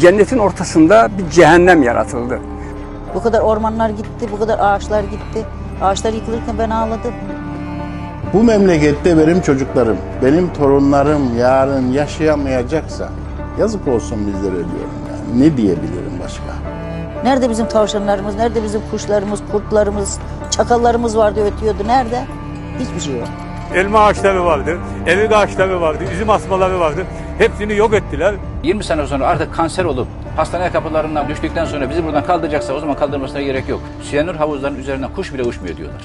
cennetin ortasında bir cehennem yaratıldı. Bu kadar ormanlar gitti, bu kadar ağaçlar gitti. Ağaçlar yıkılırken ben ağladım. Bu memlekette benim çocuklarım, benim torunlarım yarın yaşayamayacaksa yazık olsun bizlere diyorum yani. Ne diyebilirim başka? Nerede bizim tavşanlarımız, nerede bizim kuşlarımız, kurtlarımız, çakallarımız vardı ötüyordu. Nerede? Hiçbir şey yok. Elma ağaçları vardı, erik ağaçları vardı, üzüm asmaları vardı. Hepsini yok ettiler. 20 sene sonra artık kanser olup hastane kapılarından düştükten sonra bizi buradan kaldıracaksa o zaman kaldırmasına gerek yok. Siyanür havuzlarının üzerinden kuş bile uçmuyor diyorlar.